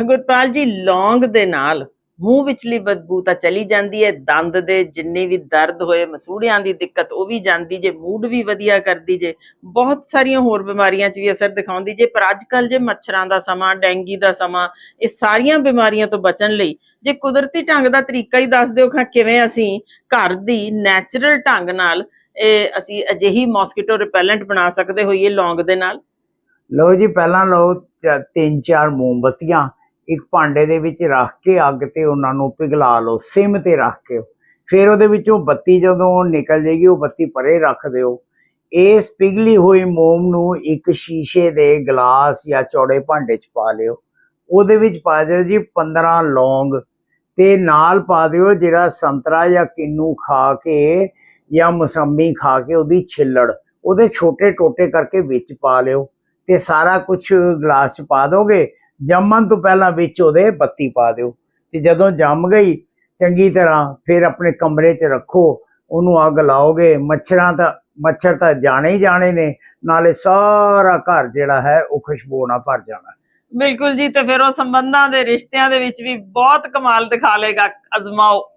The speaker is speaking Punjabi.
ਗੁਰਪਾਲ ਜੀ, ਲੌਂਗ ਦੇ ਨਾਲ ਮੂੰਹ ਵਿਚਲੀ ਬਦਬੂ ਤਾਂ ਚਲੀ ਜਾਂਦੀ ਹੈ, ਦੰਦ ਦੇ ਜਿੰਨੇ ਵੀ ਦਰਦ ਹੋਏ, ਮਸੂੜਿਆਂ ਦੀ ਦਿੱਕਤ, ਉਹ ਵੀ ਜਾਂਦੀ ਜੇ ਮੂਡ ਵੀ ਵਧੀਆ ਕਰਦੀ ਜੇ, ਬਹੁਤ ਸਾਰੀਆਂ ਹੋਰ ਬਿਮਾਰੀਆਂ 'ਚ ਵੀ ਅਸਰ ਦਿਖਾਉਂਦੀ ਜੇ, ਪਰ ਅੱਜ ਕੱਲ ਜੇ ਮੱਛਰਾਂ ਦਾ ਸਮਾਂ, ਡੈਂਗੀ ਦਾ ਸਮਾਂ, ਇਹ ਸਾਰੀਆਂ ਬਿਮਾਰੀਆਂ ਤੋਂ ਬਚਣ ਲਈ ਜੇ ਕੁਦਰਤੀ ਢੰਗ ਦਾ ਤਰੀਕਾ ਹੀ ਦੱਸ ਦਿਓ ਕਿ ਕਿਵੇਂ ਅਸੀਂ ਘਰ ਦੀ ਨੈਚੁਰਲ ਢੰਗ ਨਾਲ ਇਹ ਅਸੀਂ ਅਜਿਹੀ ਮੋਸਕੀਟੋ ਰਿਪੈਲੈਂਟ ਬਣਾ ਸਕਦੇ ਹੋਈਏ ਲੌਂਗ ਦੇ ਨਾਲ? ਲਓ ਜੀ, ਪਹਿਲਾਂ ਲਓ ਤਿੰਨ ਚਾਰ ਮੋਮਬੱਤੀਆਂ ਇੱਕ ਭਾਂਡੇ ਦੇ ਵਿੱਚ ਰੱਖ ਕੇ ਅੱਗ ਤੇ ਉਹਨਾਂ ਨੂੰ ਪਿਘਲਾ ਲਓ, ਸਿਮ ਤੇ ਰੱਖ ਕੇ। ਫਿਰ ਉਹਦੇ ਵਿੱਚੋਂ ਬੱਤੀ ਜਦੋਂ ਨਿਕਲ ਜਾਏਗੀ, ਉਹ ਬੱਤੀ ਪਰੇ ਰੱਖ ਦਿਓ। ਇਸ ਪਿਘਲੀ ਹੋਈ ਮੋਮ ਨੂੰ ਇੱਕ ਸ਼ੀਸ਼ੇ ਦੇ ਗਲਾਸ ਜਾਂ ਚੌੜੇ ਭਾਂਡੇ 'ਚ ਪਾ ਲਿਓ। ਉਹਦੇ ਵਿੱਚ ਪਾ ਦਿਓ ਜੀ 15 ਲੌਂਗ ਤੇ ਨਾਲ ਪਾ ਦਿਓ ਜਿਹੜਾ ਸੰਤਰਾ ਜਾਂ ਕਿੰਨੂ ਖਾ ਕੇ ਜਾਂ ਮਸੰਮੀ ਖਾ ਕੇ ਉਹਦੀ ਛਿੱਲੜ। ਉਹਦੇ ਛੋਟੇ ਟੋਟੇ ਕਰਕੇ ਵਿੱਚ ਪਾ ਲਿਓ ਤੇ ਸਾਰਾ ਕੁਝ ਗਲਾਸ 'ਚ ਪਾ ਦੋਗੇ ਜੰਮਣ ਤੋਂ ਪਹਿਲਾਂ ਵਿੱਚ ਉਹਦੇ ਬੱਤੀ ਪਾ ਦਿਓ। ਤੇ ਜਦੋਂ ਜੰਮ ਗਈ, ਚੰਗੀ ਤਰ੍ਹਾਂ ਫਿਰ ਆਪਣੇ ਕਮਰੇ 'ਚ ਰੱਖੋ, ਉਹਨੂੰ ਅੱਗ ਲਾਓਗੇ। ਮੱਛਰਾਂ ਤਾਂ, ਮੱਛਰ ਤਾਂ ਜਾਣੇ ਹੀ ਜਾਣੇ ਨੇ, ਨਾਲੇ ਸਾਰਾ ਘਰ ਜਿਹੜਾ ਹੈ, ਉਹ ਖੁਸ਼ਬੂ ਨਾਲ ਭਰ ਜਾਣਾ। ਬਿਲਕੁਲ ਜੀ, ਤੇ ਫਿਰ ਉਹ ਸੰਬੰਧਾਂ ਦੇ ਰਿਸ਼ਤਿਆਂ ਦੇ ਵਿੱਚ ਵੀ ਬਹੁਤ ਕਮਾਲ ਦਿਖਾ ਲੇਗਾ ਅਜ਼ਮਾਓ।